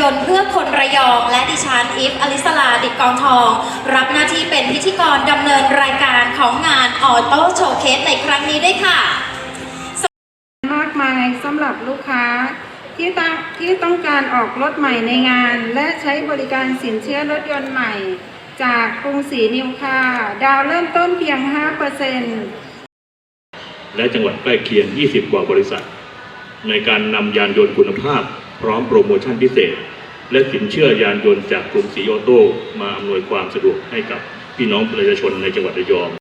ยนต์เพื่อคนระยองและดิฉันอีฟอลิสลาดิดกองทอง รับหน้าที่เป็นพิธีกรดำเนินรายการของงานออโต้โชว์เคสในครั้งนี้ด้วยค่ะมากมายสำหรับลูกค้าที่ต้องที่ต้องการออกรถใหม่ในงาน และใช้บริการสินเชื่อรถยนต์ใหม่ จากกรุงศรีนิวคาดาวเริ่มต้นเพียง 5%และจังหวัดใกล้เคียง 20 กว่าบริษัท ในการนำยานยนต์คุณภาพ พร้อมโปรโมชั่นพิเศษ และสินเชื่อยานยนต์จากกลุ่มสีออโต้มาอำนวยความสะดวกให้กับพี่น้องประชาชนในจังหวัดระยอง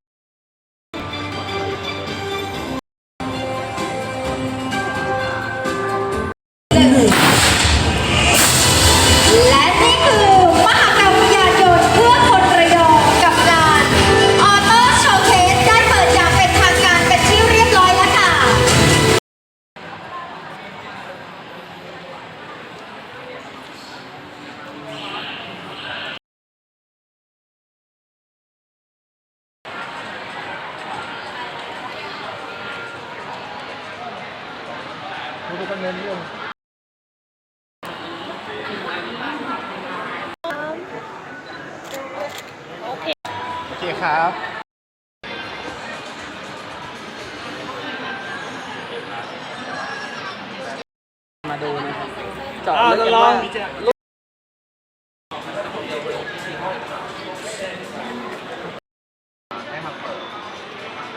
โอเคครับมาดูนะครับเจาะลึกกันว่าให้มาเปิด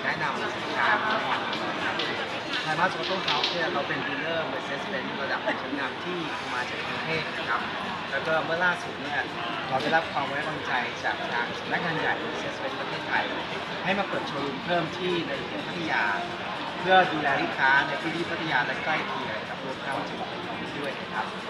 แนะนำสินค้า ไทยมาสโตต้เฮาส์เนี่ยเราเป็นดีลเลอร์ Mercedes-Benz ระดับชั้นนำที่มาจากกรุงเทพนะครับ แล้วก็เมื่อล่าสุดเนี่ยเราได้รับความไว้วางใจจากทางสำนักงานใหญ่ Mercedes-Benz ประเทศไทย ให้มาเปิดโชว์รูมเพิ่มที่ในเขตพัทยา เพื่อดูแลลูกค้าในพื้นที่พัทยาและใกล้เคียงกับรวมทั้งจังหวัดระยองด้วยนะครับ